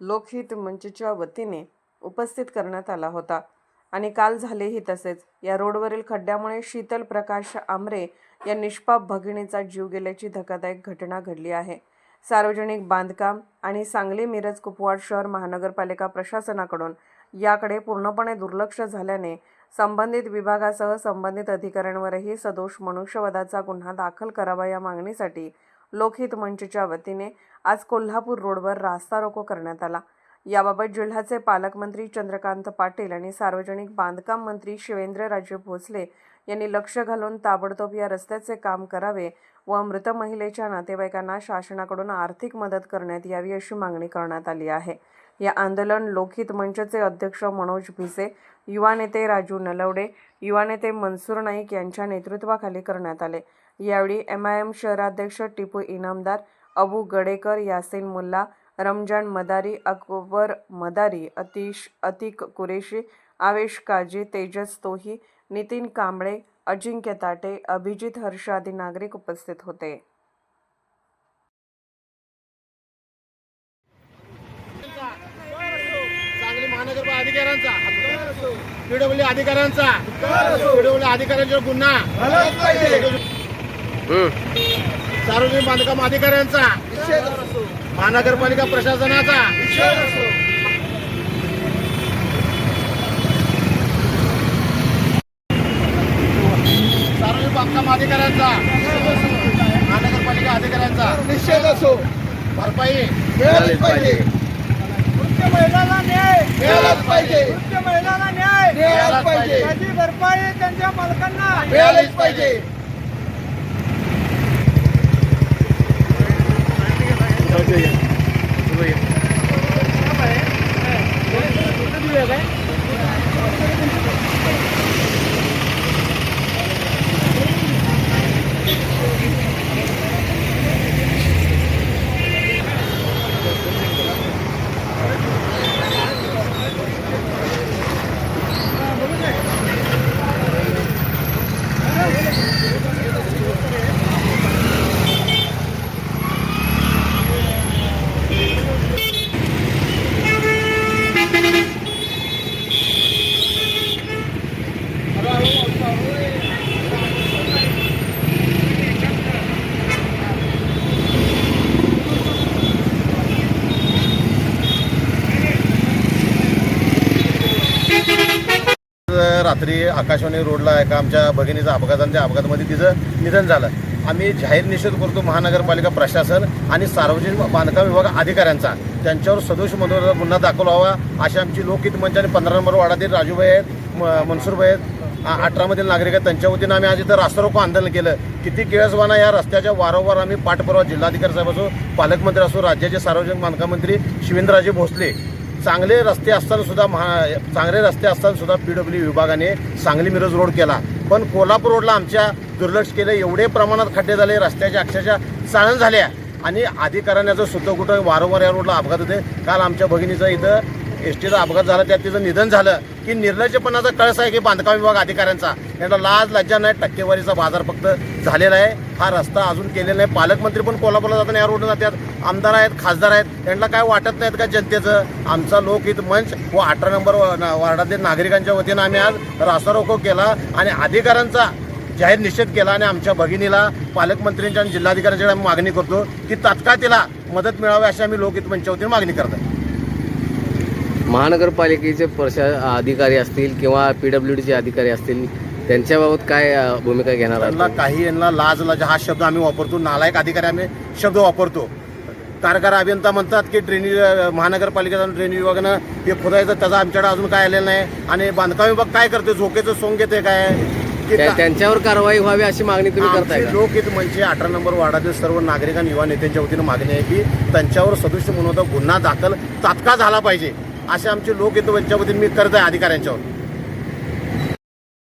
लोकहित मंचच्या वतीने उपस्थित करण्यात आला होता. आणि काल झालेही तसेच. या रोडवरील खड्ड्यामुळे शीतल प्रकाश आमरे या निष्पाप भगिनीचा जीव गेल्याची धक्कादायक घटना घडली आहे. सार्वजनिक बांधकाम आणि सांगली मिरज कुपवाड शहर महानगरपालिका प्रशासनाकडून याकडे पूर्णपणे दुर्लक्ष झाल्याने संबंधित विभागासह संबंधित अधिकाऱ्यांवरही सदोष मनुष्यवधाचा गुन्हा दाखल करावा या मागणीसाठी लोकहित मंचच्या वतीने आज कोल्हापूर रोडवर रास्ता रोको करण्यात आला. याबाबत जिल्ह्याचे पालकमंत्री चंद्रकांत पाटील आणि सार्वजनिक बांधकाम मंत्री शिवेंद्रराजे भोसले यांनी लक्ष घालून ताबडतोब या रस्त्याचे काम करावे व मृत महिलेच्या नातेवाईकांना शासनाकडून आर्थिक मदत करण्यात यावी अशी मागणी करण्यात आली आहे. या आंदोलन लोकहित मंचचे अध्यक्ष मनोज भिसे युवा नेते राजू नलवडे युवा नेते मनसूर नाईक यांच्या नेतृत्वाखाली करण्यात आले. यावेळी एम आय एम शहराध्यक्ष टिपू इनामदार अबू गडेकर यासिन मुल्ला रमजान मदारी अकबर मदारी अतिश अतिक कुरेशी आवेश काजी तेजस तोही नितीन कांबळे अजिंक्य ताटे अभिजित हर्ष आदी नागरिक उपस्थित होते सांगली महानगरपालिका अधिकाऱ्यांचा पीडब्ल्यू अधिकाऱ्यांचा. पीडब्ल्यू अधिकाऱ्यांचा गुन्हा. सार्वजनिक बांधकाम अधिकाऱ्यांचा. महानगरपालिका प्रशासनाचा. सार्वजनिक बांधकाम अधिकाऱ्यांचा. महानगरपालिका अधिकाऱ्यांचा. निषेध असो. भरपाई. पाहिजे. मृत्यू महिलांना न्याय. मिळालाच पाहिजे. मृत्यू महिलांना न्याय. मिळालाच पाहिजे. त्याची भरपाई त्यांच्या मालकांना मिळालीच पाहिजे. रात्री आकाशवाणी रोडला एका आमच्या भगिनीचा अपघात आणि त्या अपघातामध्ये तिचं निधन झालं. आम्ही जाहीर निषेध करतो महानगरपालिका प्रशासन आणि सार्वजनिक बांधकाम विभाग अधिकाऱ्यांचा. त्यांच्यावर सदोष मनोरंजन गुन्हा दाखल व्हावा अशी आमची लोकहित मंच आणि पंधरा नंबर वार्डातील राजूभाई आहेत म- मनसूरभाई आहेत अठरामधील नागरिक आहेत. त्यांच्या वतीनं आम्ही आज इथं रास्तारोको आंदोलन केलं. किती केळसवाना या रस्त्याच्या वारंवार आम्ही पाठपुरावा जिल्हाधिकारी साहेब असो पालकमंत्री असो राज्याचे सार्वजनिक बांधकाम मंत्री शिवेंद्रराजे भोसले चांगले रस्ते असताना सुद्धा महा चांगले रस्ते असताना सुद्धा पीडब्ल्यू विभागाने सांगली मिरज रोड केला. पण कोल्हापूर रोडला आमच्या दुर्लक्ष केलं. एवढे प्रमाणात खड्डे झाले रस्त्याच्या अक्षरशः चाळण झाल्या. आणि अधिकाऱ्यांचं सुद्धा कुठं वारंवार या रोडला अपघात होते काल आमच्या भगिनीचा इथं एस टीचा अपघात झाला त्यात तिचं निधन झालं. की निर्लज्जपणाचा कळस आहे की बांधकाम विभाग अधिकाऱ्यांचा. यांना लाज लज्जा नाही टक्केवारीचा बाजार फक्त झालेला आहे. हा रस्ता अजून केलेला नाही. पालकमंत्री पण कोल्हापूरला जाताना या रोडनं जातात. आमदार आहेत खासदार आहेत. यांना काय वाटत नाहीत का जनतेचं? आमचा लोकहित मंच व अठरा नंबर वार्डातील नागरिकांच्या वतीनं आम्ही आज रास्ता रोको केला आणि अधिकाऱ्यांचा जाहीर निषेध केला आणि आमच्या भगिनीला पालकमंत्र्यांच्या आणि जिल्हाधिकाऱ्यांच्या आम्ही मागणी करतो की तात्काळ तिला मदत मिळावी अशी आम्ही लोकहित मंचाच्या मागणी करतो. महानगरपालिकेचे प्रशा अधिकारी असतील किंवा पी डब्ल्यू डीचे अधिकारी असतील त्यांच्याबाबत काय भूमिका घेणार त्यांना आहात काही यांना लाज लाज हा शब्द आम्ही वापरतो. नालायक अधिकारी आम्ही शब्द वापरतो. कारगार अभियंता म्हणतात की ड्रेनेज महानगरपालिकेचा ड्रेनेज विभागानं हे खोदायचं त्याचा आमच्याकडे अजून काय आलेलं नाही. आणि बांधकाम विभाग काय करते झोकेचं सोंग घेते काय? की त्या- का- त्यांच्यावर कारवाई व्हावी अशी मागणी तुम्ही करताय आमची का लोकहित मंचे अठरा नंबर वार्डातील सर्व नागरिक आणि युवा नेत्यांच्या वतीनं मागणी आहे की त्यांच्यावर सदृश्य म्हणून गुन्हा दाखल तात्काळ झाला पाहिजे. असे आमचे लोक येतो यांच्यामध्ये मी करत आहे अधिकाऱ्यांच्यावर.